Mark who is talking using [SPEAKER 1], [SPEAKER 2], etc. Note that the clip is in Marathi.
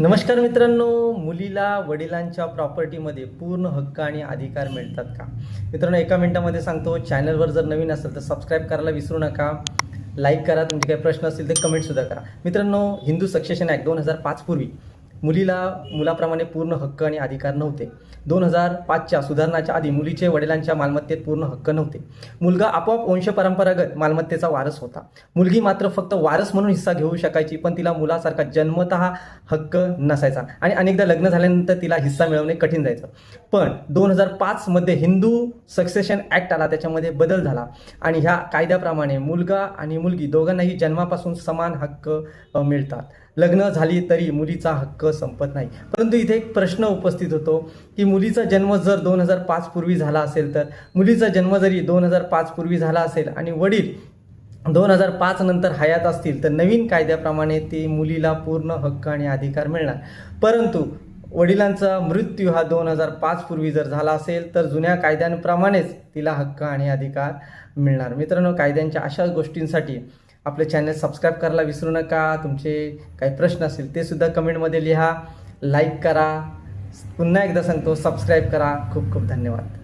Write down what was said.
[SPEAKER 1] नमस्कार मित्रांनो मुलीला वडिलांच्या प्रॉपर्टीमध्ये पूर्ण हक्क आणि अधिकार मिळतात का? मित्रांनो एका मिनिटामध्ये सांगतो चॅनलवर जर नवीन असेल तर सबस्क्राईब करायला विसरू नका. लाईक करा तुमचे काही प्रश्न असतील तर कमेंटसुद्धा करा. मित्रांनो हिंदू सक्सेशन ॲक्ट दोन हजार पाचपूर्वी मुलीला मुलाप्रमाणे पूर्ण हक्क आणि अधिकार नव्हते. दोन हजार पाचच्या सुधारणाच्या आधी मुलीचे वडिलांच्या मालमत्तेत पूर्ण हक्क नव्हते. मुलगा आपोआप वंशपरंपरागत मालमत्तेचा वारस होता. मुलगी मात्र फक्त वारस म्हणून हिस्सा घेऊ शकायची पण तिला मुलासारखा जन्मत हक्क नसायचा आणि अनेकदा लग्न झाल्यानंतर तिला हिस्सा मिळवणे कठीण जायचं. पण दोन हजार पाचमध्ये हिंदू सक्सेशन ॲक्ट आला त्याच्यामध्ये बदल झाला आणि ह्या कायद्याप्रमाणे मुलगा आणि मुलगी दोघांनाही जन्मापासून समान हक्क मिळतात. लग्न झाली तरी मुलीचा हक्क संपत नाही. परंतु इथे एक प्रश्न उपस्थित होतो की मुलीचा जन्म जर दोन हजार पाच पूर्वी झाला असेल तर मुलीचा जन्म जरी दोन हजार पाच पूर्वी झाला असेल आणि वडील दोन हजार पाच नंतर हयात असतील तर नवीन कायद्याप्रमाणे ती मुलीला पूर्ण हक्क आणि अधिकार मिळणार. परंतु वडिलांचा मृत्यू हा दोन हजार पाच पूर्वी जर झाला असेल तर जुन्या कायद्यांप्रमाणेच तिला हक्क आणि अधिकार मिळणार. मित्रांनो कायद्यांच्या अशा गोष्टींसाठी आपले चॅनल सबस्क्राईब करायला विसरू नका. तुमचे काही प्रश्न असतील ते सुद्धा कमेंटमध्ये लिहा. लाईक करा. पुन्हा एकदा सांगतो सबस्क्राईब करा. खूप खूप धन्यवाद.